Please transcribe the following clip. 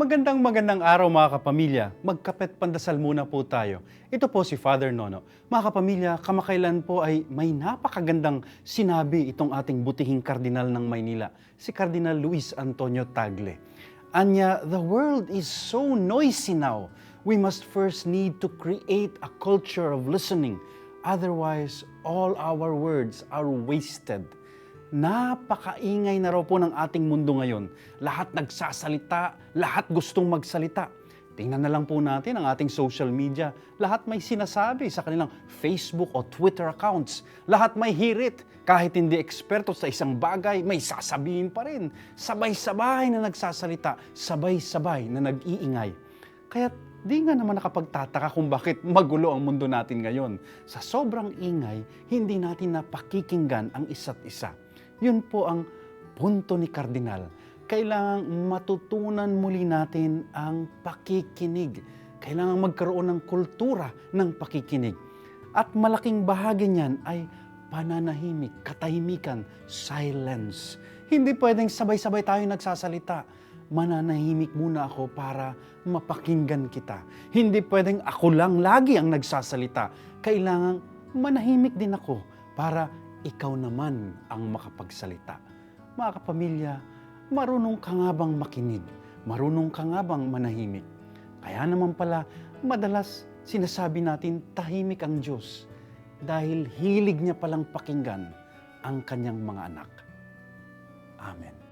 Magandang magandang araw mga kapamilya. Magkapet pandasal muna po tayo. Ito po si Father Nono. Mga kapamilya, kamakailan po ay may napakagandang sinabi itong ating butihing kardinal ng Maynila, si Kardinal Luis Antonio Tagle. Anya, the world is so noisy now. We must first need to create a culture of listening. Otherwise, all our words are wasted. Napakaingay na raw po ng ating mundo ngayon. Lahat nagsasalita, lahat gustong magsalita. Tingnan na lang po natin ang ating social media. Lahat may sinasabi sa kanilang Facebook o Twitter accounts. Lahat may hirit. Kahit hindi eksperto sa isang bagay, may sasabihin pa rin. Sabay-sabay na nagsasalita, sabay-sabay na nag-iingay. Kaya di nga naman nakapagtataka kung bakit magulo ang mundo natin ngayon. Sa sobrang ingay, hindi natin napakikinggan ang isa't isa. Yun po ang punto ni Kardinal. Kailangang matutunan muli natin ang pakikinig. Kailangan magkaroon ng kultura ng pakikinig. At malaking bahagi niyan ay pananahimik, katahimikan, silence. Hindi pwedeng sabay-sabay tayo nagsasalita. Mananahimik muna ako para mapakinggan kita. Hindi pwedeng ako lang lagi ang nagsasalita. Kailangan manahimik din ako para ikaw naman ang makapagsalita. Mga kapamilya, marunong ka nga bang makinig? Marunong ka nga bang manahimik? Kaya naman pala, madalas sinasabi natin tahimik ang Diyos dahil hilig niya palang pakinggan ang kanyang mga anak. Amen.